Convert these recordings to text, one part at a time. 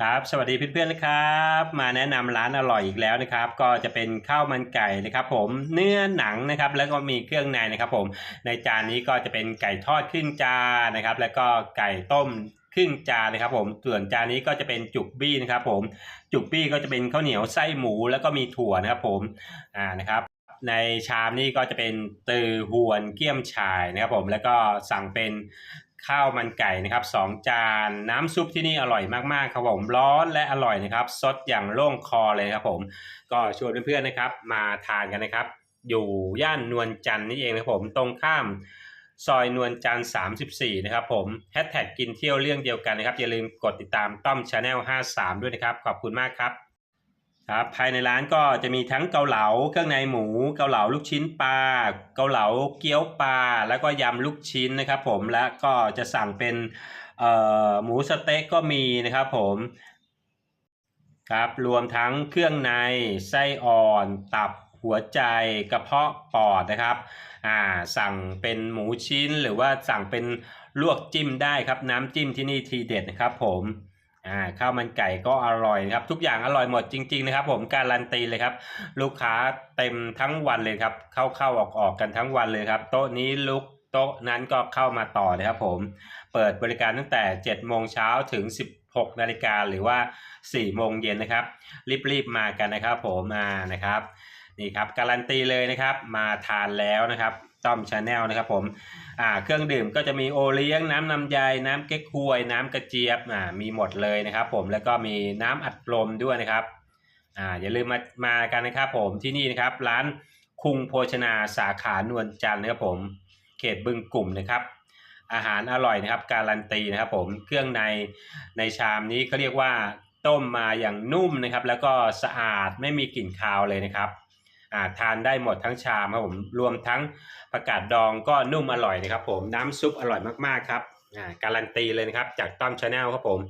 ครับสวัสดีเพื่อนๆนะครับ มาแนะนำร้านอร่อยอีกแล้วนะครับ ก็จะเป็นข้าวมันไก่นะครับผมเนื้อหนังนะครับ แล้วก็มีเครื่องในนะครับผมในจานนี้ก็จะเป็นไก่ทอดครึ่งจานนะครับ แล้วก็ไก่ต้มครึ่งจานนะครับผมส่วนจานนี้ก็จะเป็นจุกบี้นะครับผมจุกบี้ก็จะเป็นข้าวเหนียวไส้หมูแล้วก็มีถั่วนะครับผมอ่านะครับในชามนี้ก็จะเป็นตือหวนเกี๊ยมฉ่ายนะครับผมแล้วก็สั่งเป็น ข้าวมันไก่นะครับสองจานน้ำซุปที่นี่อร่อยมากๆครับผมร้อนและอร่อยนะครับสดอย่างโล่งคอเลยครับผมก็ชวนเพื่อนๆนะครับ มาทานกันนะครับ อยู่ย่านนวลจันทร์นี่เองนะครับผมตรงข้ามซอยนวลจันทร์34 นะครับผมแฮชแท็กกินเที่ยวเรื่องเดียวกันนะครับ อย่าลืมกดติดตามต้อมชาแนล53 ด้วยนะครับ ขอบคุณมากครับ ครับภายในร้านก็จะมีทั้งเกาเหลาเครื่องในหมู เกาเหลาลูกชิ้นปลาเกาเหลาเกี๊ยวปลาแล้วก็ยำลูกชิ้นนะครับ ผมและก็จะสั่งเป็นเอ่อหมูสเต็กก็มีนะครับ ผมครับรวมทั้งเครื่องในไส้อ่อนตับหัวใจกระเพาะปอดนะครับอ่าสั่งเป็นหมูชิ้นหรือว่าสั่งเป็นลวกจิ้มได้ครับ น้ำจิ้มที่นี่ทีเด็ดนะครับผม อ่าข้าวมันไก่ก็อร่อยนะครับ ทุกอย่างอร่อยหมดจริง ๆ นะครับ ผมการันตีเลยครับ ลูกค้าเต็มทั้งวันเลยครับ เข้าเข้าออกออกกันทั้งวันเลยครับ โต๊ะนี้ลุกโต๊ะนั้นก็เข้ามาต่อเลยครับผมเปิดบริการตั้งแต่7โมงเช้าถึง 16นาฬิกาหรือว่า4โมงเย็นนะครับรีบๆมากันนะครับ ผมอ่านะครับ นี่ครับการันตีเลยนะครับมาทานแล้วนะครับต้อมชาแนลนะครับผมอ่าเครื่องดื่มก็จะมีโอเลี้ยงน้ำลำไยน้ำเก๊กฮวย น้ำกระเจี๊ยบอ่ามีหมดเลยนะครับผมแล้วก็มีน้ำอัดลมด้วยนะครับอ่าอย่าลืมมามากันนะครับผมที่นี่นะครับร้านคุงโภชนาสาขานวลจันทร์นะครับผมเขตบึงกลุ่มนะครับ อาหารอร่อยนะครับ การันตีนะครับผมเครื่องในในชามนี้เขาเรียกว่าต้มมาอย่างนุ่มนะครับ แล้วก็สะอาดไม่มีกลิ่นคาวเลยนะครับ ทานได้หมดทั้งชามครับผมรวมทั้งผักกาดดองก็นุ่มอร่อยนะครับผมน้ำซุปอร่อยมากๆครับการันตีเลยนะครับจากต้อมชาแนลครับผม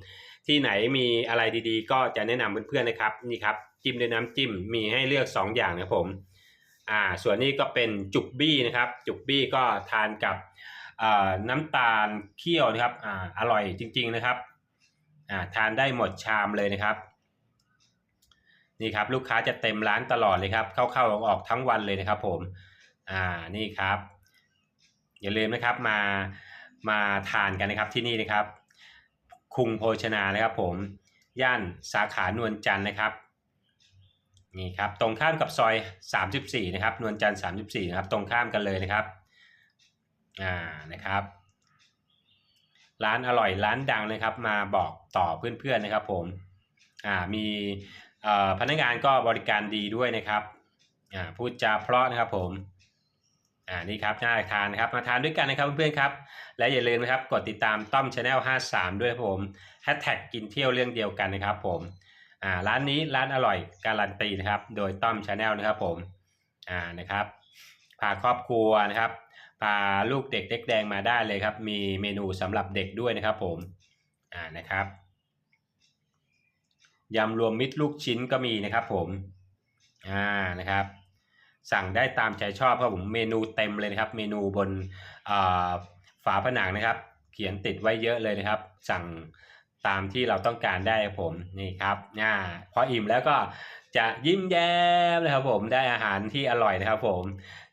ที่ไหนมีอะไรดีๆ ก็จะแนะนำเพื่อนๆนะครับนี่ครับจิ้มด้วยน้ำจิ้มมีให้เลือก 2 อย่างนะครับผมอ่าส่วนนี้ก็เป็นจุกบี้นะครับ จุกบี้ก็ทานกับน้ำตาลเคี่ยวนะครับอ่าอร่อยจริง ๆนะครับอ่าทานได้หมดชามเลยนะครับ นี่ครับลูกค้าจะเต็มร้านตลอดเลยครับ เข้าๆออกๆทั้งวันเลยนะครับ ผม อ่านี่ครับ อย่าลืมนะครับมามาทานกันนะครับที่นี่นะครับ คุงโภชนานะครับ ผมย่านสาขานวลจันทร์นะครับนี่ครับตรงข้ามกับซอย 34 นะครับ นวลจันทร์34 นะครับ ตรงข้ามกันเลยนะครับอ่านะครับ ร้านอร่อยร้านดังนะครับ มาบอกต่อเพื่อนๆนะครับ ผมอ่ามี พนักงานก็บริการดีด้วยนะครับพูดจาเพราะนะครับผมอ่านี่ครับน่าทานนะครับมาทานด้วยกันนะครับเพื่อนๆครับ และอย่าลืมนะครับกดติดตามต้อมชาแนล53 ด้วยครับผมแฮชแท็กกินเที่ยวเรื่องเดียวกันนะครับผมอ่าร้านนี้ร้านอร่อยการันตีนะครับ โดยต้อมชาแนลนะครับผมอ่านะครับพาครอบครัวนะครับพาลูกเด็กเด็กแดงมาได้เลยครับ มีเมนูสำหรับเด็กด้วยนะครับผมอ่านะครับ ยำรวมมิตรลูกชิ้นก็มีนะครับผม อ่านะครับ สั่งได้ตามใจชอบครับผมเมนูเต็มเลยนะครับ เมนูบนอ่าฝาผนังนะครับ เขียนติดไว้เยอะเลยนะครับ สั่งตามที่เราต้องการได้ครับผมนี่ครับอ่าพออิ่มแล้วก็จะยิ้มแย้มเลยครับผมได้อาหารที่อร่อยนะครับผม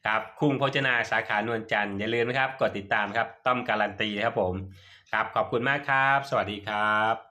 ครับคุงโภชนาสาขานวลจันทร์อย่าลืมนะครับ กดติดตามครับต้อมการันตีนะครับผม ครับขอบคุณมากครับ สวัสดีครับ